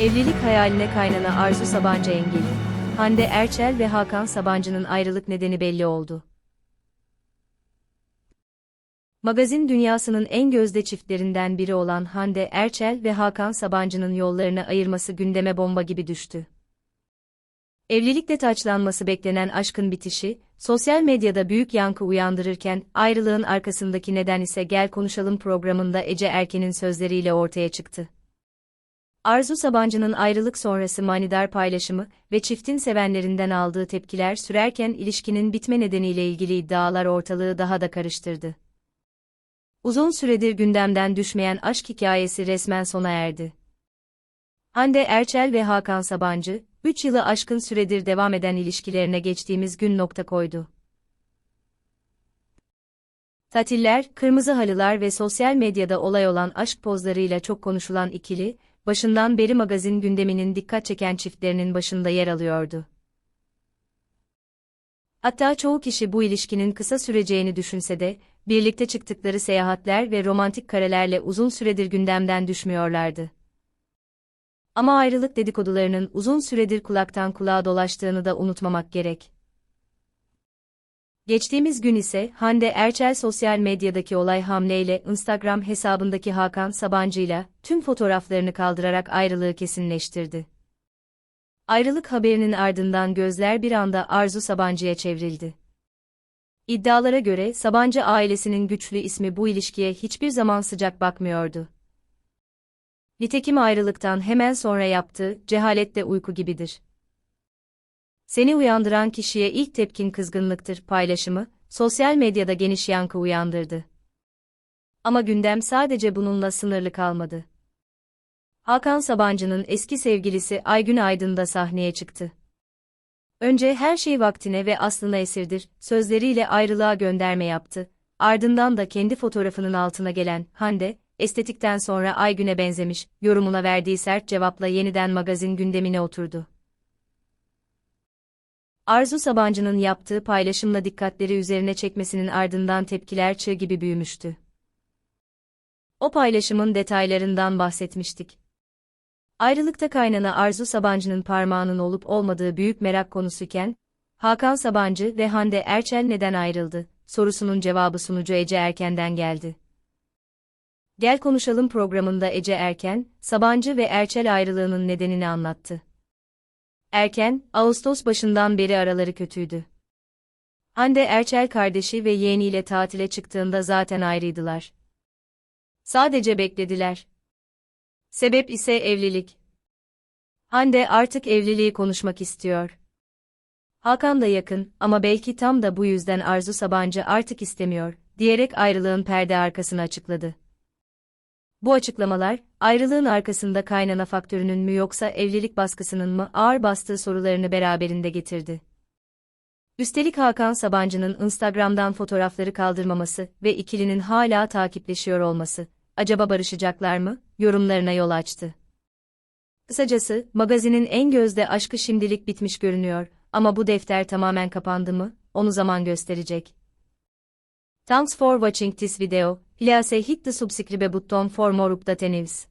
Evlilik hayaline kaynana Arzu Sabancı engeli. Hande Erçel ve Hakan Sabancı'nın ayrılık nedeni belli oldu. Magazin dünyasının en gözde çiftlerinden biri olan Hande Erçel ve Hakan Sabancı'nın yollarını ayırması gündeme bomba gibi düştü. Evlilikle taçlanması beklenen aşkın bitişi, sosyal medyada büyük yankı uyandırırken, ayrılığın arkasındaki neden ise Gel Konuşalım programında Ece Erken'in sözleriyle ortaya çıktı. Arzu Sabancı'nın ayrılık sonrası manidar paylaşımı ve çiftin sevenlerinden aldığı tepkiler sürerken ilişkinin bitme nedeniyle ilgili iddialar ortalığı daha da karıştırdı. Uzun süredir gündemden düşmeyen aşk hikayesi resmen sona erdi. Hande Erçel ve Hakan Sabancı, 3 yılı aşkın süredir devam eden ilişkilerine geçtiğimiz gün nokta koydu. Tatiller, kırmızı halılar ve sosyal medyada olay olan aşk pozlarıyla çok konuşulan ikili, başından beri magazin gündeminin dikkat çeken çiftlerinin başında yer alıyordu. Hatta çoğu kişi bu ilişkinin kısa süreceğini düşünse de, birlikte çıktıkları seyahatler ve romantik karelerle uzun süredir gündemden düşmüyorlardı. Ama ayrılık dedikodularının uzun süredir kulaktan kulağa dolaştığını da unutmamak gerek. Geçtiğimiz gün ise Hande Erçel sosyal medyadaki olay hamleyle Instagram hesabındaki Hakan Sabancı'yla tüm fotoğraflarını kaldırarak ayrılığı kesinleştirdi. Ayrılık haberinin ardından gözler bir anda Arzu Sabancı'ya çevrildi. İddialara göre Sabancı ailesinin güçlü ismi bu ilişkiye hiçbir zaman sıcak bakmıyordu. Nitekim ayrılıktan hemen sonra yaptığı cehalette uyku gibidir. Seni uyandıran kişiye ilk tepkin kızgınlıktır paylaşımı, sosyal medyada geniş yankı uyandırdı. Ama gündem sadece bununla sınırlı kalmadı. Hakan Sabancı'nın eski sevgilisi Aygün Aydın da sahneye çıktı. Önce her şey vaktine ve aslına esirdir, sözleriyle ayrılığa gönderme yaptı. Ardından da kendi fotoğrafının altına gelen Hande, estetikten sonra Aygün'e benzemiş, yorumuna verdiği sert cevapla yeniden magazin gündemine oturdu. Arzu Sabancı'nın yaptığı paylaşımla dikkatleri üzerine çekmesinin ardından tepkiler çığ gibi büyümüştü. O paylaşımın detaylarından bahsetmiştik. Ayrılıkta kaynana Arzu Sabancı'nın parmağının olup olmadığı büyük merak konusuyken, Hakan Sabancı ve Hande Erçel neden ayrıldı, sorusunun cevabı sunucu Ece Erken'den geldi. Gel Konuşalım programında Ece Erken, Sabancı ve Erçel ayrılığının nedenini anlattı. Erken, Ağustos başından beri araları kötüydü. Hande Erçel kardeşi ve yeğeniyle tatile çıktığında zaten ayrıydılar. Sadece beklediler. Sebep ise evlilik. Hande artık evliliği konuşmak istiyor. Hakan da yakın ama belki tam da bu yüzden Arzu Sabancı artık istemiyor, diyerek ayrılığın perde arkasını açıkladı. Bu açıklamalar, ayrılığın arkasında kaynana faktörünün mü yoksa evlilik baskısının mı ağır bastığı sorularını beraberinde getirdi. Üstelik Hakan Sabancı'nın Instagram'dan fotoğrafları kaldırmaması ve ikilinin hala takipleşiyor olması, acaba barışacaklar mı, yorumlarına yol açtı. Kısacası, magazinin en gözde aşkı şimdilik bitmiş görünüyor ama bu defter tamamen kapandı mı, onu zaman gösterecek. Thanks for watching this video. Please hit the subscribe button for more update news.